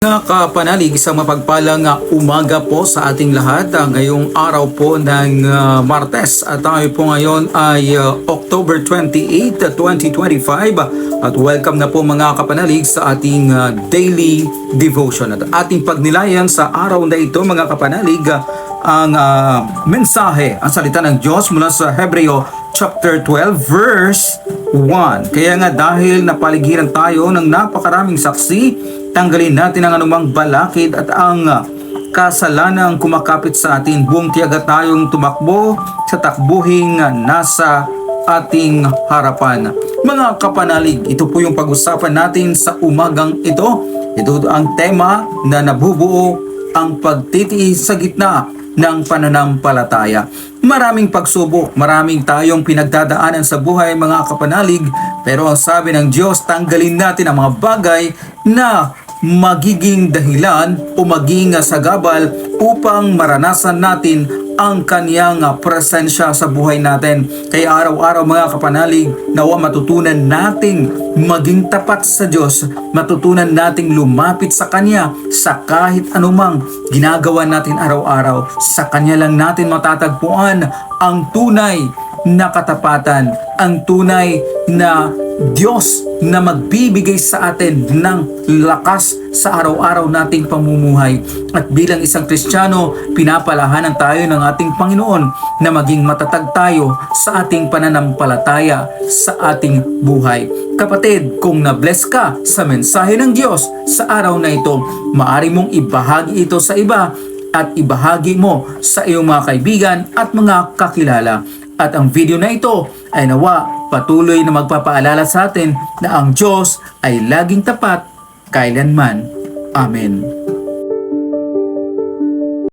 Mga kapanalig, isang mapagpalang uh, umaga po sa ating lahat uh, ngayong araw po ng uh, Martes. At tayo po ngayon ay October 28, uh, 2025 at welcome na po mga kapanalig sa ating daily devotion. At ating pagnilayan sa araw na ito mga kapanalig ang uh, mensahe, ang salita ng Diyos mula sa Hebreo chapter 12 verse 1. Kaya nga dahil napaligiran tayo ng napakaraming saksi, tanggalin natin ang anumang balakid at ang uh, kasalanang kumakapit sa atin. Buong tiyaga tayong tumakbo sa takbuhing uh, nasa ating harapan. Mga kapanalig, ito po yung pag-usapan natin sa umagang ito. Ito ang tema na nabubuo ang pagtitiis sa gitna ng pananampalataya. Maraming pagsubok, maraming tayong pinagdadaanan sa buhay mga kapanalig, pero ang sabi ng Diyos, tanggalin natin ang mga bagay na magiging dahilan o maging sagabal upang maranasan natin ang kaniyang presensya sa buhay natin. Kaya araw-araw mga kapanalig, nawa matutunan nating maging tapat sa Diyos, matutunan nating lumapit sa Kanya sa kahit anumang ginagawa natin araw-araw. Sa Kanya lang natin matatagpuan ang tunay na katapatan, ang tunay na Diyos na magbibigay sa atin ng lakas sa araw-araw nating pamumuhay. At bilang isang Kristiyano, pinapalahanan tayo ng ating Panginoon na maging matatag tayo sa ating pananampalataya sa ating buhay. Kapatid, kung na-bless ka sa mensahe ng Diyos sa araw na ito, maari mong ibahagi ito sa iba at ibahagi mo sa iyong mga kaibigan at mga kakilala. At ang video na ito ay nawa patuloy na magpapaalala sa atin na ang Diyos ay laging tapat kailanman. Amen.